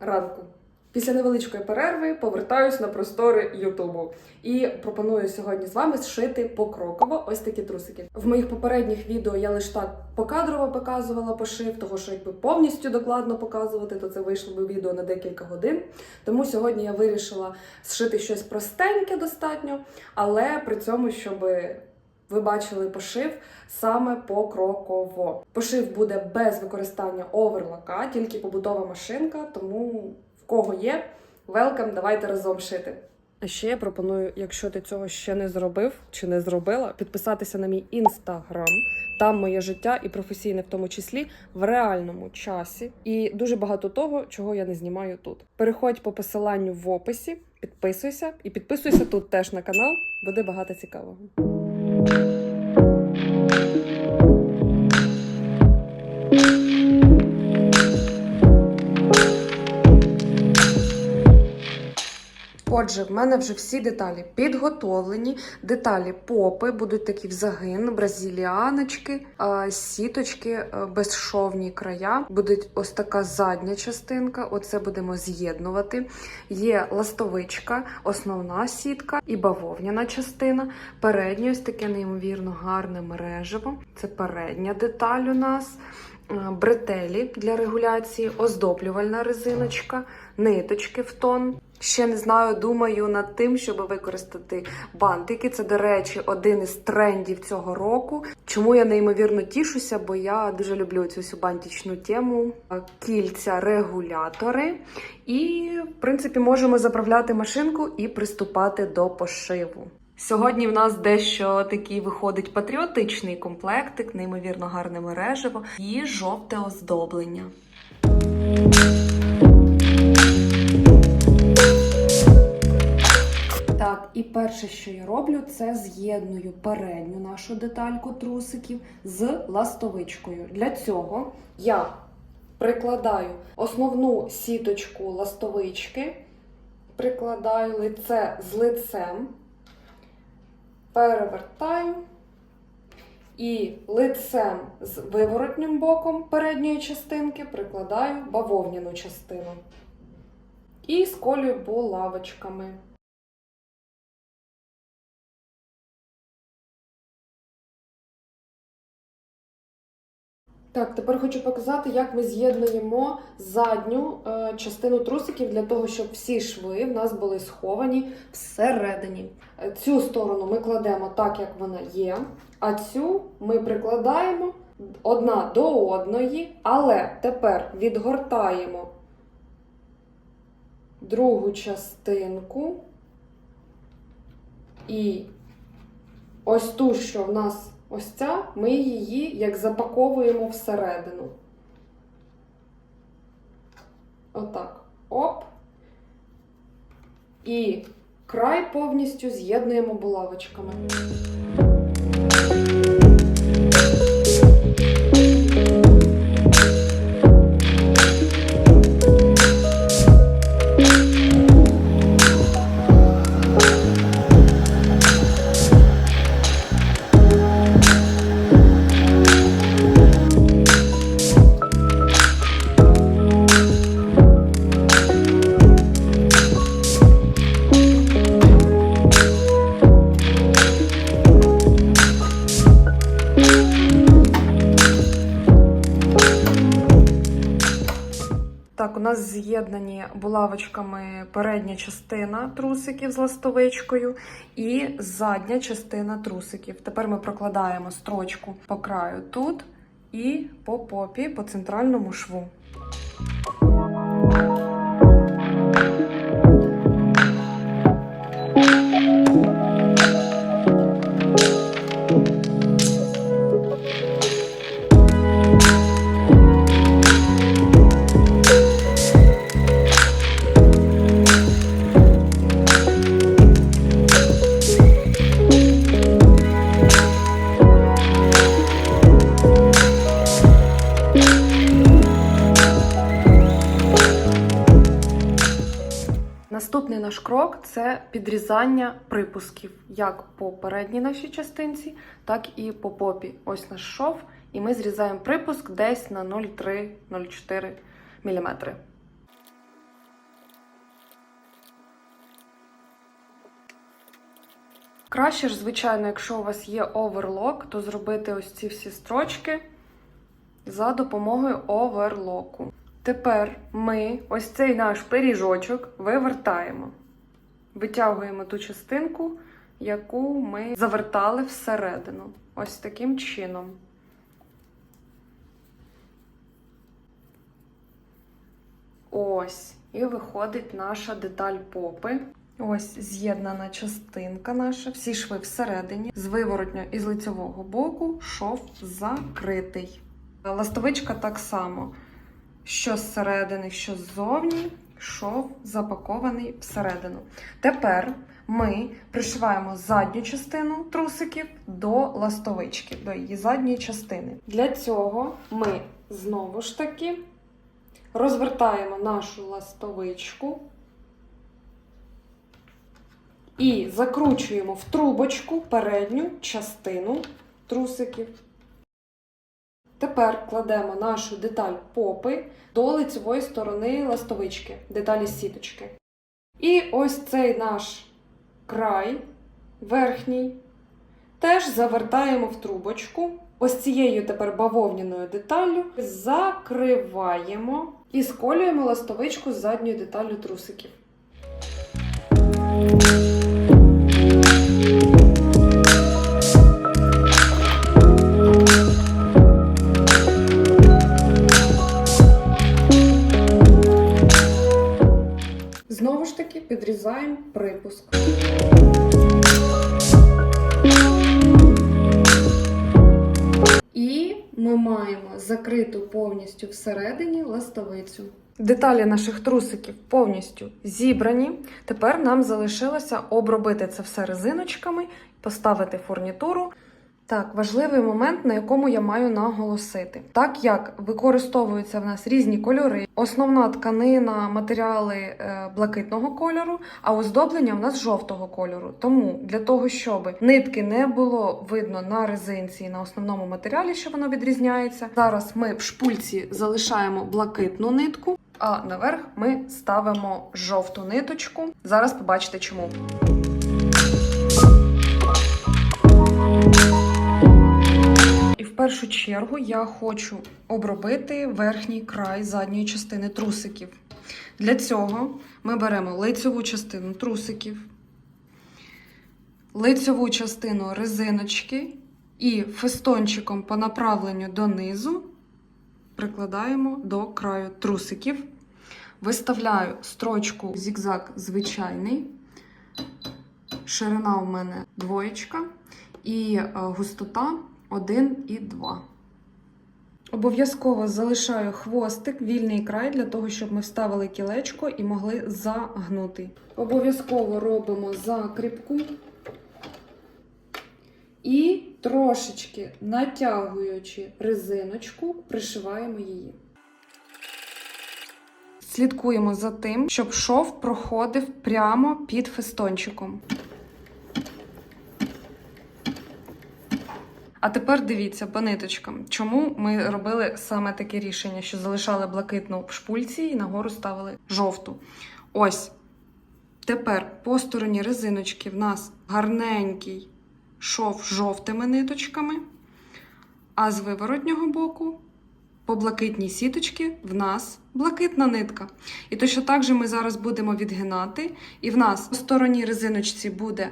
Ранку! Після невеличкої перерви повертаюсь на простори Ютубу і пропоную сьогодні з вами зшити покроково ось такі трусики. В моїх попередніх відео я лише так покадрово показувала пошив, того що якби повністю докладно показувати, то це вийшло би відео на декілька годин. Тому сьогодні я вирішила зшити щось простеньке достатньо, але при цьому, щоб ви бачили пошив саме покроково. Пошив буде без використання оверлока, тільки побутова машинка, тому в кого є, велкам, давайте разом шити. А ще я пропоную, якщо ти цього ще не зробив чи не зробила, підписатися на мій інстаграм. Там моє життя і професійне, в тому числі в реальному часі, і дуже багато того, чого я не знімаю тут. Переходь по посиланню в описі, підписуйся і підписуйся тут теж на канал, буде багато цікавого. Thank you. Отже, в мене вже всі деталі підготовлені. Деталі попи будуть такі в загин, бразиліаночки, сіточки, безшовні края. Будуть ось така задня частинка. Оце будемо з'єднувати. Є ластовичка, основна сітка і бавовняна частина. Передня ось таке неймовірно гарне мережево. Це передня деталь у нас. Е, Бретелі для регуляції, оздоблювальна резиночка, ниточки в тон. Ще не знаю, думаю над тим, щоб використати бантики. Це, до речі, один із трендів цього року. Чому я неймовірно тішуся, бо я дуже люблю цю всю бантичну тему. Е, Кільця, регулятори. І, в принципі, можемо заправляти машинку і приступати до пошиву. Сьогодні в нас дещо такий виходить патріотичний комплектик, неймовірно гарне мережево і жовте оздоблення. Так, і перше, що я роблю, це з'єдную передню нашу детальку трусиків з ластовичкою. Для цього я прикладаю основну сіточку ластовички, прикладаю лице з лицем перевертаю і лицем з виворотнім боком передньої частинки прикладаю бавовняну частину. І сколюю булавочками. Так, тепер хочу показати, як ми з'єднуємо задню е, частину трусиків для того, щоб всі шви в нас були сховані всередині. Цю сторону ми кладемо так, як вона є, а цю ми прикладаємо одна до одної, але тепер відгортаємо другу частинку і ось ту, що в нас ось ця, ми її як запаковуємо всередину. Отак. Оп. І край повністю з'єднуємо булавочками. Нас з'єднані булавочками передня частина трусиків з ластовичкою і задня частина трусиків. Тепер ми прокладаємо строчку по краю тут і по попі, по центральному шву. наш крок це підрізання припусків як по передній нашій частинці, так і по попі. Ось наш шов, і ми зрізаємо припуск десь на 0,3-0,4 мм. Краще ж, звичайно, якщо у вас є оверлок, то зробити ось ці всі строчки за допомогою оверлоку. Тепер ми ось цей наш пиріжочок вивертаємо. Витягуємо ту частинку, яку ми завертали всередину. Ось таким чином. Ось. І виходить наша деталь попи. Ось з'єднана частинка наша, всі шви всередині, з виворотнього і з лицевого боку шов закритий. Ластовичка так само, що зсередини, що ззовні, шов запакований всередину. Тепер ми пришиваємо задню частину трусиків до ластовички, до її задньої частини. Для цього ми знову ж таки розвертаємо нашу ластовичку і закручуємо в трубочку передню частину трусиків. Тепер кладемо нашу деталь попи до лицевої сторони ластовички, деталі сіточки. І ось цей наш край верхній теж завертаємо в трубочку. Ось цією тепер бавовняною деталлю закриваємо і сколюємо ластовичку з задньою деталлю трусиків. Підрізаємо припуск. І ми маємо закриту повністю всередині ластовицю. Деталі наших трусиків повністю зібрані. Тепер нам залишилося обробити це все резиночками, поставити фурнітуру. Так, важливий момент, на якому я маю наголосити. Так як використовуються в нас різні кольори, основна тканина, матеріали е, блакитного кольору, а оздоблення в нас жовтого кольору. Тому для того, щоб нитки не було видно на резинці і на основному матеріалі, що воно відрізняється. Зараз ми в шпульці залишаємо блакитну нитку, а наверх ми ставимо жовту ниточку. Зараз побачите чому. І в першу чергу я хочу обробити верхній край задньої частини трусиків. Для цього ми беремо лицеву частину трусиків, лицеву частину резиночки і фестончиком по направленню донизу прикладаємо до краю трусиків. Виставляю строчку зігзаг звичайний. Ширина у мене двоєчка і е, густота 1 і 2. Обов'язково залишаю хвостик, вільний край для того, щоб ми вставили кілечко і могли загнути. Обов'язково робимо закріпку і трошечки натягуючи резиночку, пришиваємо її. Слідкуємо за тим, щоб шов проходив прямо під фестончиком. А тепер дивіться по ниточкам, чому ми робили саме таке рішення, що залишали блакитну в шпульці і нагору ставили жовту. Ось. Тепер по стороні резиночки в нас гарненький шов жовтими ниточками, а з виворотнього боку по блакитній сіточці в нас блакитна нитка. І точно так же ми зараз будемо відгинати, і в нас по стороні резиночці буде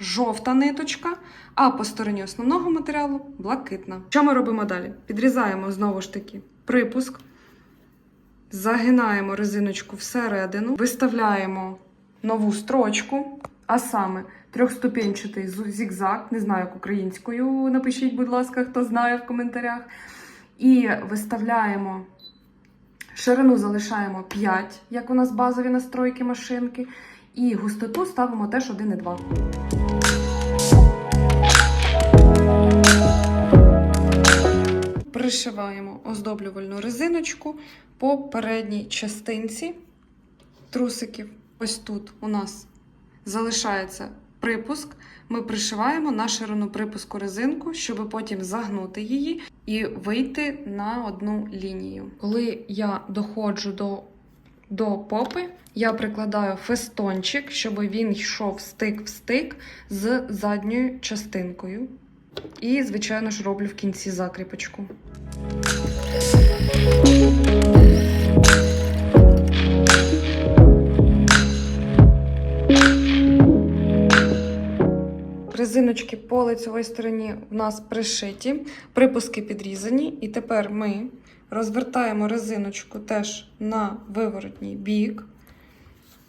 жовта ниточка, а по стороні основного матеріалу блакитна. Що ми робимо далі? Підрізаємо знову ж таки припуск, загинаємо резиночку всередину, виставляємо нову строчку, а саме трьохступенчатий зігзаг, не знаю як українською, напишіть, будь ласка, хто знає в коментарях. І виставляємо ширину залишаємо 5, як у нас базові настройки машинки. І густоту ставимо теж 1,2. Пришиваємо оздоблювальну резиночку по передній частинці трусиків. Ось тут у нас залишається припуск. Ми пришиваємо на ширину припуску резинку, щоб потім загнути її і вийти на одну лінію. Коли я доходжу до до попи я прикладаю фестончик, щоб він йшов стик в стик з задньою частинкою. І, звичайно ж, роблю в кінці закріпочку. Резиночки по лицевій стороні в нас пришиті, припуски підрізані, і тепер ми розвертаємо резиночку теж на виворотній бік,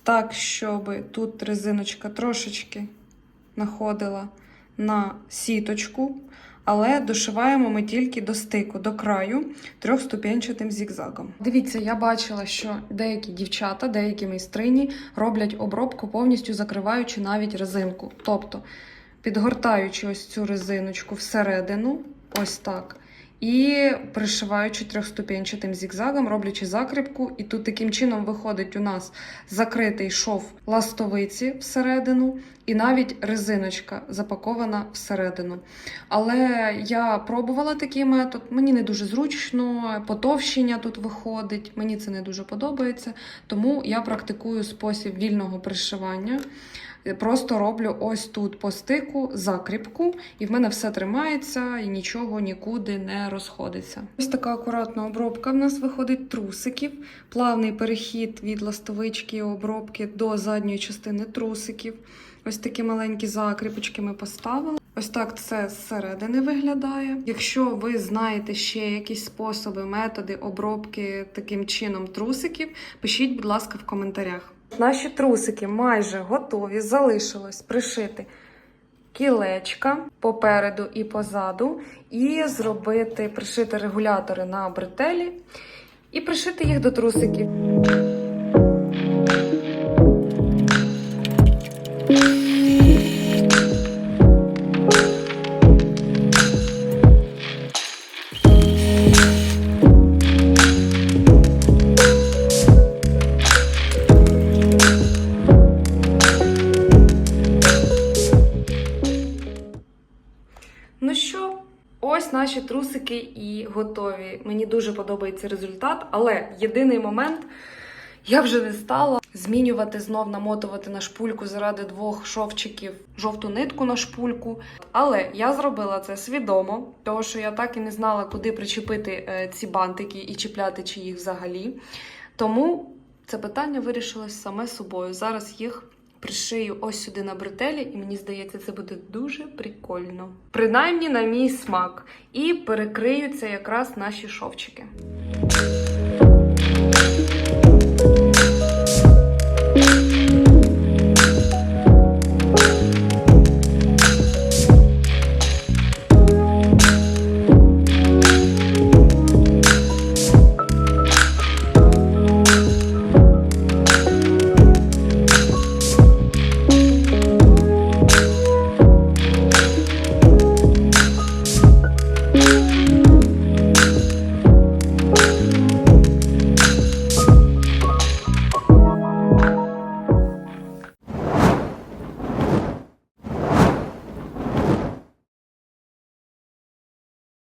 так, щоб тут резиночка трошечки находила на сіточку, але дошиваємо ми тільки до стику, до краю трьохступенчатим зігзагом. Дивіться, я бачила, що деякі дівчата, деякі майстрині роблять обробку повністю закриваючи навіть резинку. Тобто підгортаючи ось цю резиночку всередину, ось так. І пришиваючи трьохступенчатим зігзагом, роблячи закріпку, і тут таким чином виходить у нас закритий шов ластовиці всередину, і навіть резиночка запакована всередину. Але я пробувала такий метод, мені не дуже зручно, потовщення тут виходить, мені це не дуже подобається. Тому я практикую спосіб вільного пришивання. Просто роблю ось тут по стику закріпку, і в мене все тримається і нічого нікуди не розходиться. Ось така акуратна обробка в нас виходить трусиків, плавний перехід від ластовички обробки до задньої частини трусиків. Ось такі маленькі закріпочки ми поставили. Ось так це зсередини виглядає. Якщо ви знаєте ще якісь способи, методи обробки таким чином трусиків, пишіть, будь ласка, в коментарях. Наші трусики майже готові. Залишилось пришити кілечка попереду і позаду, і зробити, пришити регулятори на бретелі і пришити їх до трусиків. Ну що, ось наші трусики і готові. Мені дуже подобається результат, але єдиний момент. Я вже не стала змінювати знов, намотувати на шпульку заради двох шовчиків жовту нитку на шпульку. Але я зробила це свідомо, тому що я так і не знала, куди причепити е, ці бантики і чіпляти чи їх взагалі. Тому це питання вирішилось саме собою. Зараз їх пришию ось сюди на бретелі, і мені здається, це буде дуже прикольно. Принаймні на мій смак. І перекриються якраз наші шовчики.